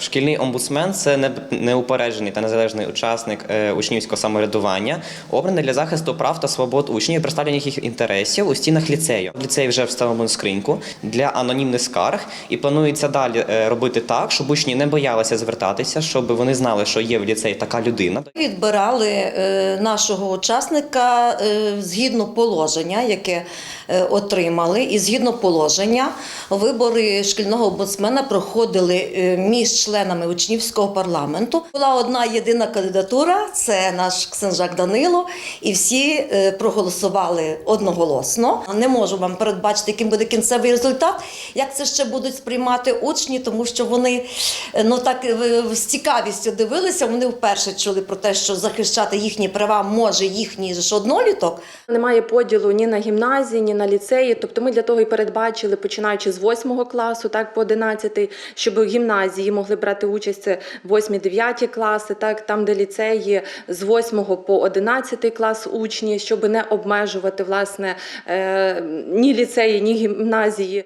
Шкільний омбудсмен це неупереджений та незалежний учасник е, учнівського самоврядування, обраний для захисту прав та свобод учнів і представлення їх інтересів у стінах ліцею. В ліцеї вже встановлено скриньку для анонімних скарг, і планується далі е, робити так, щоб учні не боялися звертатися, щоб вони знали, що є в ліцеї така людина. Відбирали е, нашого учасника згідно положення, яке отримали, і згідно положення вибори шкільного омбудсмена проходили між членами учнівського парламенту. Була одна єдина кандидатура, це наш Ксенжак Данило, і всі е, проголосували одноголосно. Не можу вам передбачити, яким буде кінцевий результат, як це ще будуть сприймати учні, тому що вони е, ну так е, з цікавістю дивилися. Вони вперше чули про те, що захищати їхні права може їхній ж одноліток. Немає поділу ні на гімназії, ні на ліцеї. Тобто ми для того і передбачили, починаючи з 8 класу, так по 11, щоб гімназії могли брати участь це 8-9 класи, так там, де ліцеї з 8 по 11 клас учні, щоб не обмежувати власне е, ні ліцеї, ні гімназії.